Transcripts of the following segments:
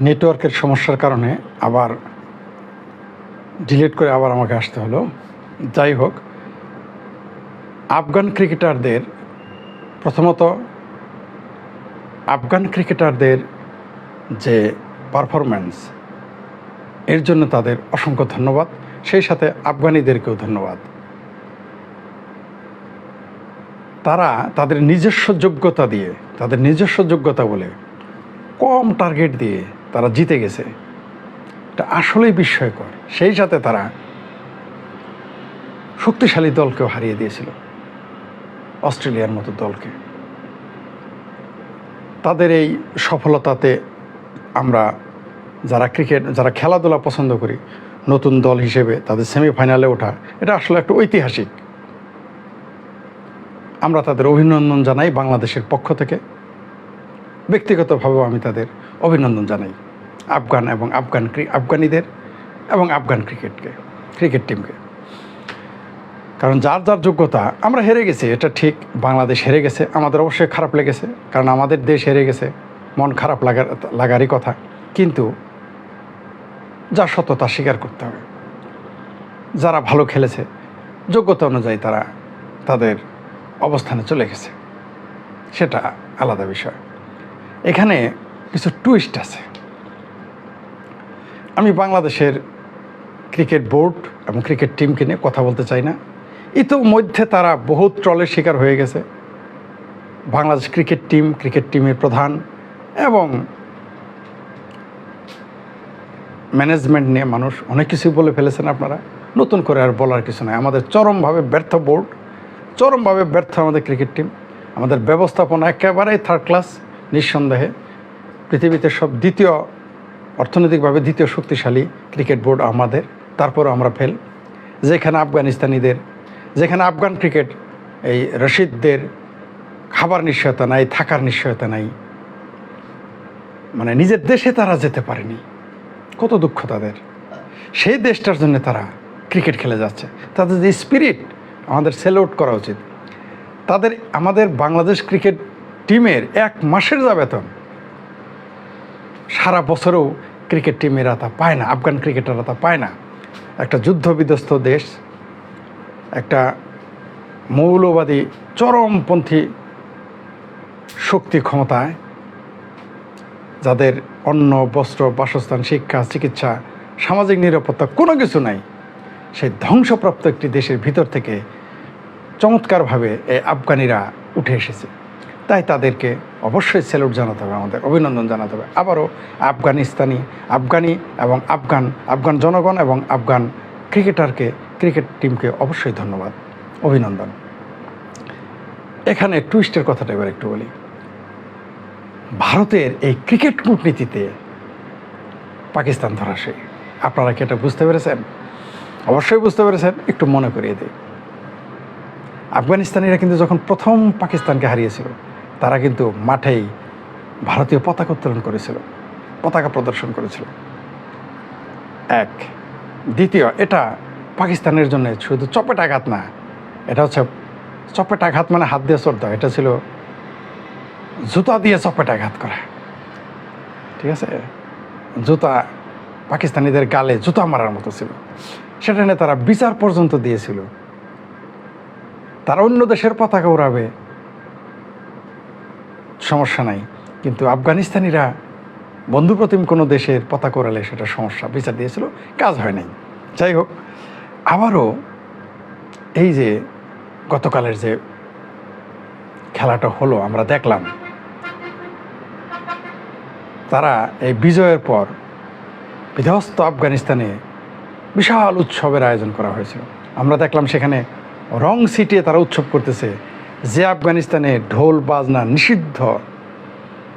নেটওয়ার্কের সমস্যার কারণে আবার ডিলিট করে আবার আমাকে আসতে হলো। যাই হোক, আফগান ক্রিকেটারদের প্রথমত, আফগান ক্রিকেটারদের যে পারফরম্যান্স এর জন্য তাদের অসংখ্য ধন্যবাদ। সেই সাথে আফগানিদেরকেও ধন্যবাদ। তারা তাদের নিজস্ব যোগ্যতা দিয়ে, তাদের নিজস্ব যোগ্যতা বলে কম টার্গেট দিয়ে তারা জিতে গেছে। এটা আসলেই বিস্ময়কর। সেই সাথে তারা শক্তিশালী দলকেও হারিয়ে দিয়েছিল। অস্ট্রেলিয়ার মতো দলকে। তাদের এই সফলতাতে আমরা যারা ক্রিকেট, যারা খেলাধুলা পছন্দ করি, নতুন দল হিসেবে তাদের সেমিফাইনালে ওঠা, এটা আসলে একটা ঐতিহাসিক। আমরা তাদের অভিনন্দন জানাই বাংলাদেশের পক্ষ থেকে। ব্যক্তিগতভাবেও আমি তাদের অভিনন্দন জানাই আফগান এবং আফগান আফগানিদের এবং আফগান ক্রিকেটকে, ক্রিকেট টিমকে। কারণ যার যার যোগ্যতা, আমরা হেরে গেছি, এটা ঠিক, বাংলাদেশ হেরে গেছে, আমাদের অবশ্যই খারাপ লেগেছে, কারণ আমাদের দেশ হেরে গেছে, মন খারাপ লাগার লাগারই কথা। কিন্তু যা সত্য তা স্বীকার করতে হবে। যারা ভালো খেলেছে, যোগ্যতা অনুযায়ী তারা তাদের অবস্থানে চলে গেছে। সেটা আলাদা বিষয়। এখানে কিছু টুইস্ট আছে। আমি বাংলাদেশের ক্রিকেট বোর্ড এবং ক্রিকেট টিমকে নিয়ে কথা বলতে চাই না। ইতোমধ্যে তারা বহুত ট্রলের শিকার হয়ে গেছে। বাংলাদেশ ক্রিকেট টিম ক্রিকেট টিমের প্রধান এবং ম্যানেজমেন্ট নিয়ে মানুষ অনেক কিছুই বলে ফেলেছেন আপনারা। নতুন করে আর বলার কিছু নাই। আমাদের চরমভাবে ব্যর্থ বোর্ড চরমভাবে ব্যর্থ আমাদের ক্রিকেট টিম আমাদের ব্যবস্থাপনা একেবারেই থার্ড ক্লাস নিঃসন্দেহে। পৃথিবীতে সব দ্বিতীয় অর্থনৈতিকভাবে দ্বিতীয় শক্তিশালী ক্রিকেট বোর্ড আমাদের, তারপরও আমরা ফেল। যেখানে আফগানিস্তানিদের, যেখানে আফগান ক্রিকেট, এই রশিদদের খাবার নিশ্চয়তা নাই, থাকার নিশ্চয়তা নাই। মানে নিজের দেশে তারা যেতে পারেনি। কত দুঃখ তাদের। সেই দেশটার জন্য তারা ক্রিকেট খেলে যাচ্ছে। তাদের যে স্পিরিট আমাদের সেল আউট করা উচিত। তাদের, আমাদের বাংলাদেশ ক্রিকেট টিমের এক মাসের যা বেতন সারা বছরেও ক্রিকেট টিমেরা তা পায় না, আফগান ক্রিকেটাররা তা পায় না। একটা যুদ্ধ বিধ্বস্ত দেশ, একটা মৌলবাদী চরমপন্থী শক্তি ক্ষমতায়, যাদের অন্ন, বস্ত্র, বাসস্থান, শিক্ষা, চিকিৎসা, সামাজিক নিরাপত্তা কোনো কিছু নাই, সেই ধ্বংসপ্রাপ্ত একটি দেশের ভিতর থেকে চমৎকারভাবে এই আফগানিরা উঠে এসেছে। তাই তাদেরকে অবশ্যই স্যালুট জানাতে হবে, আমাদের অভিনন্দন জানাতে হবে। আবারও আফগানিস্তানি, আফগানি এবং আফগান আফগান জনগণ এবং আফগান ক্রিকেটারকে, ক্রিকেট টিমকে অবশ্যই ধন্যবাদ, অভিনন্দন। এখানে টুইস্টের কথাটা এবার একটু বলি। ভারতের এই ক্রিকেট কূটনীতিতে পাকিস্তান ধরাশে আপনারা কি এটা বুঝতে পেরেছেন? অবশ্যই বুঝতে পেরেছেন, একটু মনে করিয়ে দিই। আফগানিস্তানিরা কিন্তু যখন প্রথম পাকিস্তানকে হারিয়েছিল তারা কিন্তু মাঠেই ভারতীয় পতাকা উত্তোলন করেছিল, পতাকা প্রদর্শন করেছিল। এক। দ্বিতীয়, এটা পাকিস্তানের জন্য শুধু চপেট আঘাত না, এটা হচ্ছে চপেট আঘাত মানে হাত দিয়ে চড়তে। এটা ছিল জুতা দিয়ে চপেট আঘাত করা। ঠিক আছে? জুতা পাকিস্তানিদের গালে জুতা মারার মতো ছিল। সেটা নিয়ে তারা বিচার পর্যন্ত দিয়েছিল। তারা অন্য দেশের পতাকা উড়াবে সমস্যা নাই। কিন্তু আফগানিস্তানিরা বন্ধুপ্রতিম কোনো দেশের পতাকা উড়ালে সেটা সমস্যা। বিচার দিয়েছিল, কাজ হয় নাই। যাই হোক, আবারও এই যে গতকালের যে খেলাটা হলো, আমরা দেখলাম, তারা এই বিজয়ের পর বিধ্বস্ত আফগানিস্তানে বিশাল উৎসবের আয়োজন করা হয়েছিল। আমরা দেখলাম সেখানে রং সিটিয়ে তারা উৎসব করতেছে। যে আফগানিস্তানে ঢোল বাজনা নিষিদ্ধ,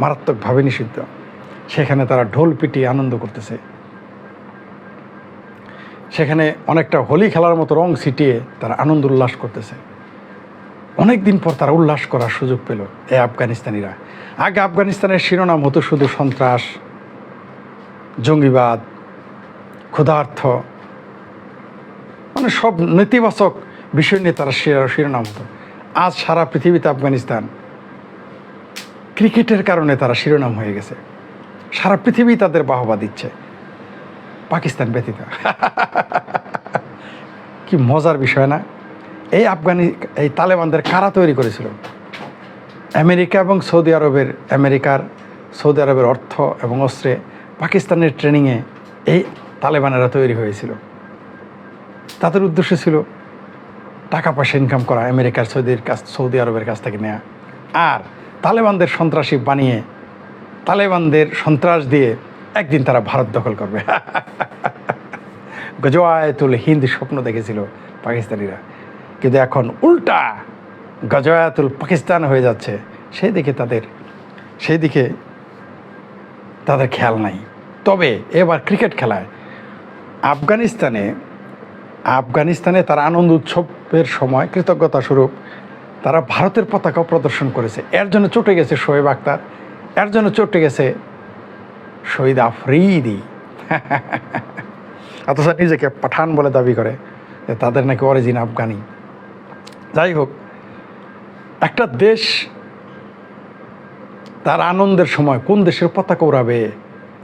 মারাত্মকভাবে নিষিদ্ধ, সেখানে তারা ঢোল পিটিয়ে আনন্দ করতেছে। সেখানে অনেকটা হোলি খেলার মতো রং ছিটিয়ে তারা আনন্দ উল্লাস করতেছে। অনেক দিন পর তারা উল্লাস করার সুযোগ পেল এই আফগানিস্তানিরা। আগে আফগানিস্তানের শিরোনাম হতো শুধু সন্ত্রাস, জঙ্গিবাদ ক্ষুধার্থ মানে সব নেতিবাচক বিষয় নিয়ে তারা শির- শিরোনাম হতো। আজ সারা পৃথিবীতে আফগানিস্তান। ক্রিকেটের কারণে তারা শিরোনাম হয়ে গেছে। সারা পৃথিবী তাদের বাহবা দিচ্ছে। পাকিস্তান ব্যতীত। কি মজার বিষয় না? এই আফগানি এই তালেবানদের কারা তৈরি করেছিল? আমেরিকা এবং সৌদি আরবের আমেরিকার, সৌদি আরবের অর্থ এবং অস্ত্রে পাকিস্তানের ট্রেনিংয়ে এই তালেবানেরা তৈরি হয়েছিল। তাদের উদ্দেশ্য ছিল টাকা পয়সা ইনকাম করা আমেরিকার সৌদির কাছ, সৌদি আরবের কাছ থেকে নেওয়া আর তালেবানদের সন্ত্রাসী বানিয়ে, তালেবানদের সন্ত্রাস দিয়ে একদিন তারা ভারত দখল করবে। গজওয়ায়তুল হিন্দ স্বপ্ন দেখেছিল পাকিস্তানিরা। কিন্তু এখন উল্টা গজওয়াতুল পাকিস্তান হয়ে যাচ্ছে। সেই দিকে তাদের সেই দিকে তাদের খেয়াল নাই। তবে এবার ক্রিকেট খেলায় আফগানিস্তানে আফগানিস্তানে তারা আনন্দ উৎসবের সময় কৃতজ্ঞতা স্বরূপ তারা ভারতের পতাকাও প্রদর্শন করেছে। এর জন্য চটে গেছে শোয়েব আক্তার এর জন্য চটে গেছে শহীদ আফ্রিদি। অথচ নিজেকে পাঠান বলে দাবি করে যে তাদের নাকি অরিজিন আফগানি। যাই হোক, একটা দেশ তার আনন্দের সময় কোন দেশের পতাকা উড়াবে,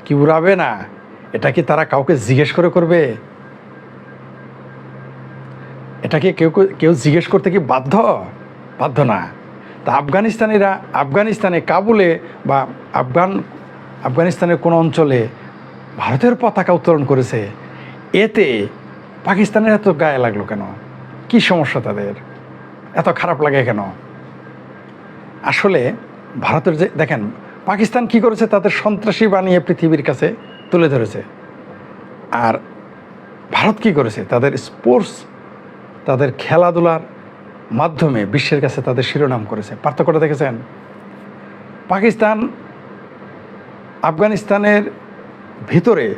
কি উড়াবে না, এটা কি তারা কাউকে জিজ্ঞেস করে করবে? এটাকে কেউ কেউ জিজ্ঞেস করতে কি বাধ্য? বাধ্য না। তা আফগানিস্তানিরা, আফগানিস্তানে কাবুলে বা আফগান, আফগানিস্তানের কোনো অঞ্চলে ভারতের পতাকা উত্তোলন করেছে, এতে পাকিস্তানের এত গায়ে লাগল কেন? কি সমস্যা তাদের? এত খারাপ লাগে কেন? আসলে ভারতের যে দেখেন, পাকিস্তান কি করেছে? তাদের সন্ত্রাসী বানিয়ে পৃথিবীর কাছে তুলে ধরেছে। আর ভারত কি করেছে? তাদের স্পোর্টস তাদের খেলাধুলার মাধ্যমে বিশ্বের কাছে তাদের শিরোনাম করেছে। পার্থক্যটা দেখেছেন? পাকিস্তান আফগানিস্তানের ভিতরে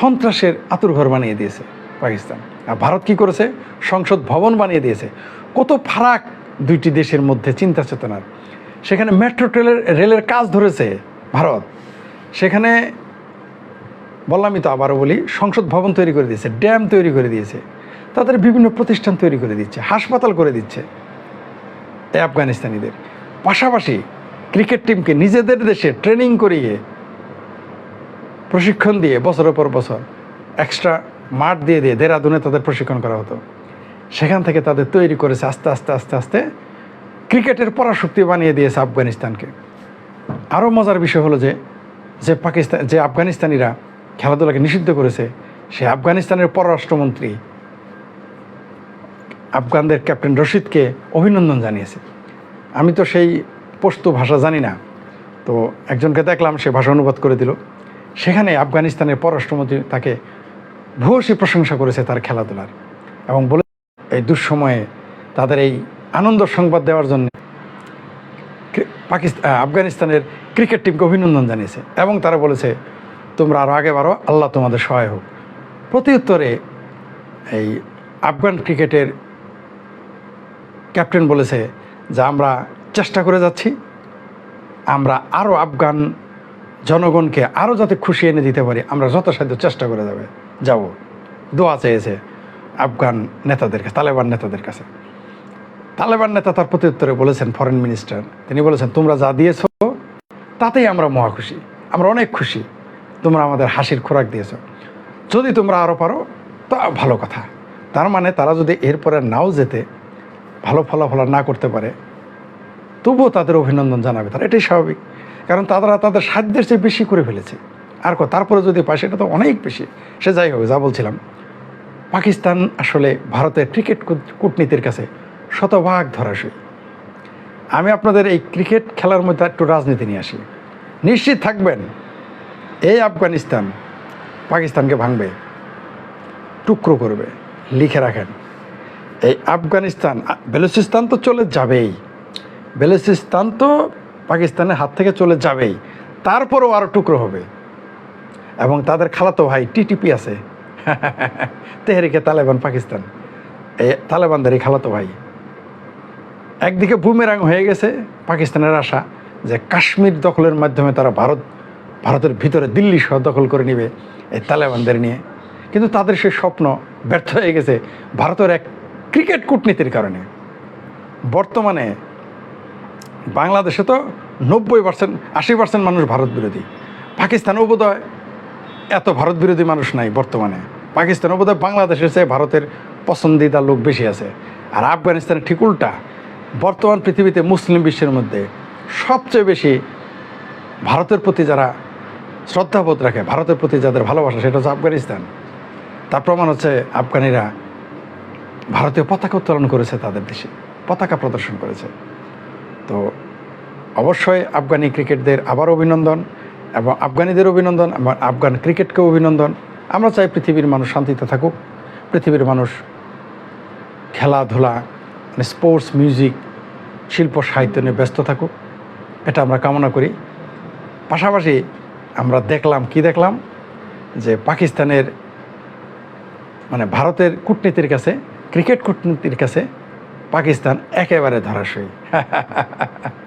সন্ত্রাসের আতুরঘর বানিয়ে দিয়েছে পাকিস্তান। আর ভারত কি করেছে? সংসদ ভবন বানিয়ে দিয়েছে। কত ফারাক দুইটি দেশের মধ্যে চিন্তা চেতনার। সেখানে মেট্রো ট্রেলের, রেলের কাজ ধরেছে ভারত। সেখানে বললামই তো আবারও বলি, সংসদ ভবন তৈরি করে দিয়েছে, ড্যাম তৈরি করে দিয়েছে। তাদের বিভিন্ন প্রতিষ্ঠান তৈরি করে দিচ্ছে, হাসপাতাল করে দিচ্ছে এই আফগানিস্তানিদের। পাশাপাশি ক্রিকেট টিমকে নিজেদের দেশে ট্রেনিং করিয়ে, প্রশিক্ষণ দিয়ে বছরের পর বছর এক্সট্রা মাঠ দিয়ে দিয়ে দেরাদুনে তাদের প্রশিক্ষণ করা হতো। সেখান থেকে তাদের তৈরি করেছে আস্তে আস্তে আস্তে আস্তে ক্রিকেটের পরাশক্তি বানিয়ে দিয়েছে আফগানিস্তানকে। আরও মজার বিষয় হলো যে যে পাকিস্তান যে আফগানিস্তানিরা খেলাধুলাকে নিষিদ্ধ করেছে, সে আফগানিস্তানের পররাষ্ট্রমন্ত্রী আফগানদের ক্যাপ্টেন রশিদকে অভিনন্দন জানিয়েছে। আমি তো সেই পশতু ভাষা জানি না। তো একজনকে দেখলাম, সে ভাষা অনুবাদ করে দিল। সেখানে আফগানিস্তানের পররাষ্ট্রমন্ত্রী তাকে ভূয়সী প্রশংসা করেছে তার খেলাধুলার এবং বলে এই দুঃসময়ে তাদের এই আনন্দ সংবাদ দেওয়ার জন্য পাকিস্তান আফগানিস্তানের ক্রিকেট টিমকে অভিনন্দন জানিয়েছে এবং তারা বলেছে, তোমরা আরও আগে বারো আল্লাহ তোমাদের সহায় হোক। প্রতি উত্তরে এই আফগান ক্রিকেটের ক্যাপ্টেন বলেছে যে আমরা চেষ্টা করে যাচ্ছি, আমরা আরও আফগান জনগণকে আরও যাতে খুশি এনে দিতে পারি, আমরা যথাসাধ্য চেষ্টা করে যাবে, যাব। দোয়া চেয়েছে আফগান নেতাদের কাছে, তালেবান নেতাদের কাছে। তালেবান নেতা তার প্রত্যুত্তরে বলেছেন ফরেন মিনিস্টার তিনি বলেছেন, তোমরা যা দিয়েছ, তাতেই আমরা মহা খুশি, আমরা অনেক খুশি, তোমরা আমাদের হাসির খোরাক দিয়েছ। যদি তোমরা আরও পারো, তা ভালো কথা। তার মানে তারা যদি এরপরে নাও যেতে ভালো ফলাফল না করতে পারে, তবুও তাদের অভিনন্দন জানাবে তারা। এটাই স্বাভাবিক। কারণ তারা তাদের সাধ্যের চেয়ে বেশি করে ফেলেছে। আর তারপরে যদি পায়, সেটা তো অনেক বেশি। সে যাই হোক, যা বলছিলাম। পাকিস্তান আসলে ভারতের ক্রিকেট কূটনীতির কাছে শতভাগ ধরাশয়ী। আমি আপনাদের এই ক্রিকেট খেলার মধ্যে একটু রাজনীতি নিয়ে আসি। নিশ্চিত থাকবেন, এই আফগানিস্তান পাকিস্তানকে ভাঙবে, টুকরো করবে, লিখে রাখেন। এই আফগানিস্তান বেলুচিস্তান তো চলে যাবেই। বেলুচিস্তান তো পাকিস্তানের হাত থেকে চলে যাবেই। তারপরও আরও টুকরো হবে। এবং তাদের খালাতো ভাই টিটিপি আছে। তেহরিকে তালেবান পাকিস্তান। এই তালেবানদেরই খালাতো ভাই। একদিকে বুমেরাং হয়ে গেছে পাকিস্তানের আশা যে কাশ্মীর দখলের মাধ্যমে তারা ভারত, ভারতের ভিতরে দিল্লি সহ দখল করে নেবে এই তালেবানদের নিয়ে। কিন্তু তাদের সেই স্বপ্ন ব্যর্থ হয়ে গেছে। ভারতের এক ক্রিকেট কূটনীতির কারণে বর্তমানে বাংলাদেশে তো নব্বই পার্সেন্ট আশি পার্সেন্ট মানুষ ভারত বিরোধী পাকিস্তানেও বোধহয় এত ভারত বিরোধী মানুষ নাই বর্তমানে। পাকিস্তানেও বোধহয় বাংলাদেশের চেয়ে ভারতের পছন্দিদা লোক বেশি আছে। আর আফগানিস্তানে ঠিক উল্টা। বর্তমান পৃথিবীতে মুসলিম বিশ্বের মধ্যে সবচেয়ে বেশি ভারতের প্রতি যারা শ্রদ্ধাবোধ রাখে, ভারতের প্রতি যাদের ভালোবাসা, সেটা হচ্ছে আফগানিস্তান। তার প্রমাণ হচ্ছে আফগানিরা ভারতীয় পতাকা উত্তোলন করেছে তাদের দেশে, পতাকা প্রদর্শন করেছে। তো অবশ্যই আফগানি ক্রিকেটদের আবার অভিনন্দন এবং আফগানিদের অভিনন্দন এবং আফগান ক্রিকেটকেও অভিনন্দন। আমরা চাই পৃথিবীর মানুষ শান্তিতে থাকুক, পৃথিবীর মানুষ খেলাধুলা মানে স্পোর্টস মিউজিক শিল্প, সাহিত্য নিয়ে ব্যস্ত থাকুক, এটা আমরা কামনা করি। পাশাপাশি আমরা দেখলাম, কি দেখলাম? যে পাকিস্তানের মানে ভারতের কূটনীতির কাছে ক্রিকেট কূটনীতির কাছে পাকিস্তান একেবারে ধরাশয়ী।